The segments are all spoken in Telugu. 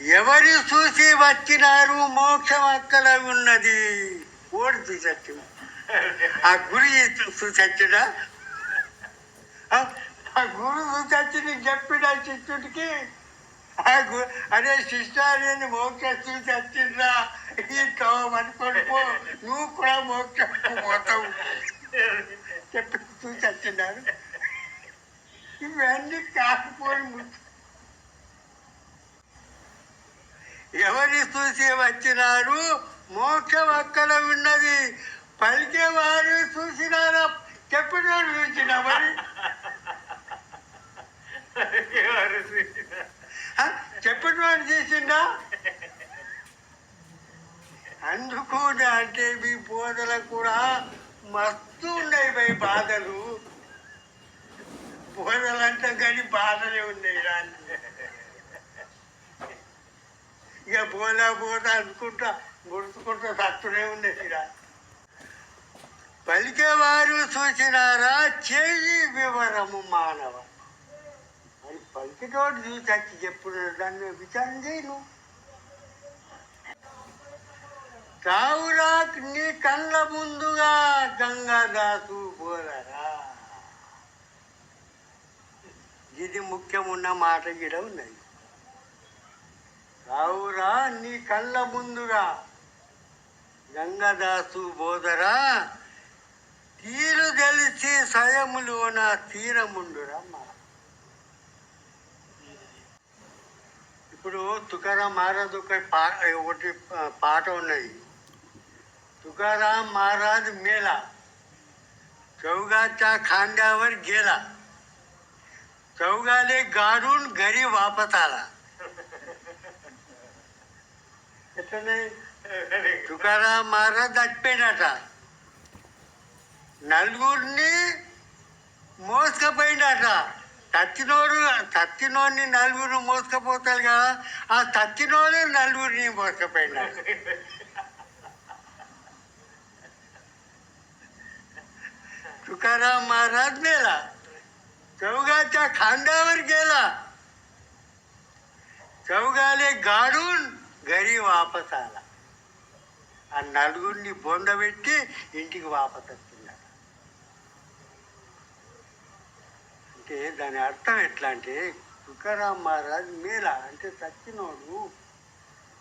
ఎవరు చూసి వచ్చినారు మోక్షం అక్కడ ఉన్నది? ఓడి చూసి ఆ గురి చూసి ఆ గురు చూసి నీకు చెప్పిన శిష్యుడికి? ఆ గు- అరే శిష్టాన్ని మోక్ష చూసి వచ్చిందా ఈ నువ్వు కూడా మోక్షం పోతావు. చెప్పి చూసి వచ్చినారు ఇవన్నీ కాకపోయి ముచ్చు ఎవరి చూసి వచ్చినారు మోక్షం అక్కడ ఉన్నది. పలికేవారు చూసినారా? చెప్పినవాడు చూసిన. మరి? చెప్పినవాడు చేసిందా అందుకు అంటే మీ బోధలకు కూడా మస్తు ఉన్నాయి భయ్ బాధలు. బోధలు అంటే కానీ బాధలే ఉన్నాయి రాని ఇక పోలే పోతా అనుకుంటా ముడుచుకుంటా సత్తునే ఉన్నాయి ఇక పలికేవారు చూసినారా? చేయి వివరము మానవ. మరి పలికితోటి చూసి వచ్చి చెప్పుడు దాన్ని విచారం చేయను కావురా నీ కళ్ళ ముందుగా గంగాదాసు పోలరా ఇది ముఖ్యమున్న మాట గిడ ఉన్నది. రావురా నీ కళ్ళ ముందుగా గంగదాసు బోధరా తీరు తెలిసి స్వయములోన తీరముండురా మా ఇప్పుడు తుకారాం మహారాజ్ ఒక పా ఒకటి పా- పాట ఉన్నది తుకారాం మహారాజ్ మేళా चौगाचा खांद्यावर गेला चौगाले गाडून घरी वापस आला ఎట్లా తుకారాం మహారాజ్ చచ్చిపోయినట నలుగురిని మోసుకపోయిందట చచ్చినోడు చచ్చినోడిని నలుగురు మోసుకపోతారు కదా ఆ చచ్చినోడే నలుగురిని మోసుకపోయిందట तुकाराम महाराज मेला चौगाच्या खांद्यावर गेला चौगाले गाडून గరి వాపసాల. ఆ నలుగురిని బొందబెట్టి ఇంటికి వాపస్ వచ్చిందట అంటే దాని అర్థం ఎట్లా అంటే తుకారాం మహారాజ్ మేళ అంటే చచ్చినోడు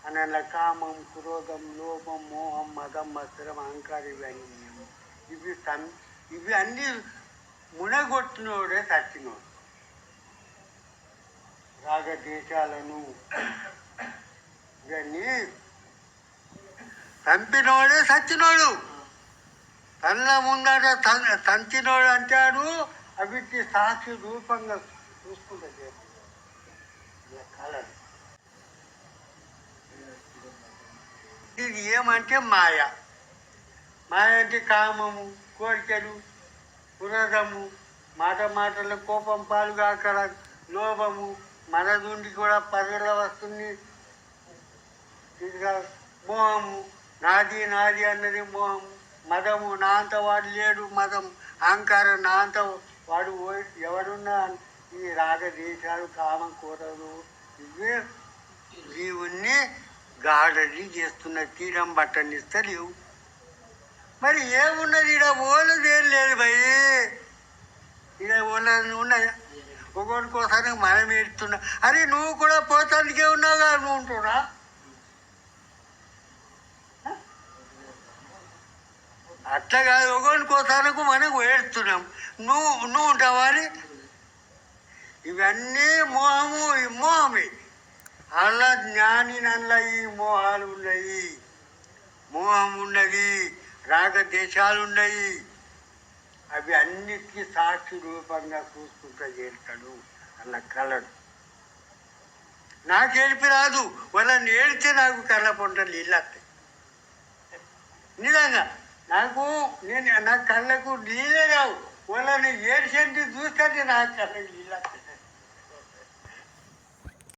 అనల కామం క్రోధం లోభం మోహం మదం మత్సరం అహంకారం ఇవన్నీ ఇవి సం ఇవి అన్నీ మునగొట్టినోడే చచ్చినోడు రాగద్వేషాలను ఇవన్నీ. చంపినోడే సచ్చినోడు. కళ్ళ ముందట తం- తంచినోడు అంటాడు. అవిటి సాక్షి రూపంగా చూసుకుంటుంది ఇలా కలర్? ఇది ఏమంటే మాయ. మాయ అంటే కామము కోరికలు పురదము మాట మాటల కోపం పాలుగాకడ లోభము మనదుండి కూడా పరుగుల వస్తుంది. ఇదిగా మోహము. నాది నాది అన్నది మోహము. మదము నా అంత వాడు లేడు మదం అహంకారం నా అంత వాడు ఓ- ఎవడున్నా ఈ రాగదేశాలు కామం కూరలు ఇవే జీవుణ్ణి గాఢని చేస్తున్న తీరం బట్టనిస్తే లేవు. మరి ఏమున్నది? ఈడ ఓలది ఏం లేదు భయ్. ఈడ ఓలని ఉన్నాయా ఒక్కొక్కసారి మనం ఏడుతున్నా అరే నువ్వు కూడా పోతానికే ఉన్నావు నువ్వు ఉంటున్నా అట్లా కాదు ఒకరికోసారకు మనం ఏడుస్తున్నాం. నువ్వు నువ్వు ఉంటావాలి ఇవన్నీ మోహము ఈ మోహమే. అలా జ్ఞాని నల్ల ఈ మోహాలు ఉన్నాయి మోహం ఉన్నది రాగదేశాలు ఉన్నాయి అవి అన్నిటికీ సాక్షి రూపంగా చూసుకుంటూ చేస్తాడు అలా కలడు నాకు ఏడిపి రాదు. వాళ్ళని ఏడితే నాకు కళ్ళ పంటలు నీళ్ళు వస్తాయి నిజంగా. నాకు నేను నా కళ్ళకు నీళ్ళే రావు. వాళ్ళని ఏడిసేంటి చూస్తే నా కళ్ళకి నీళ్ళు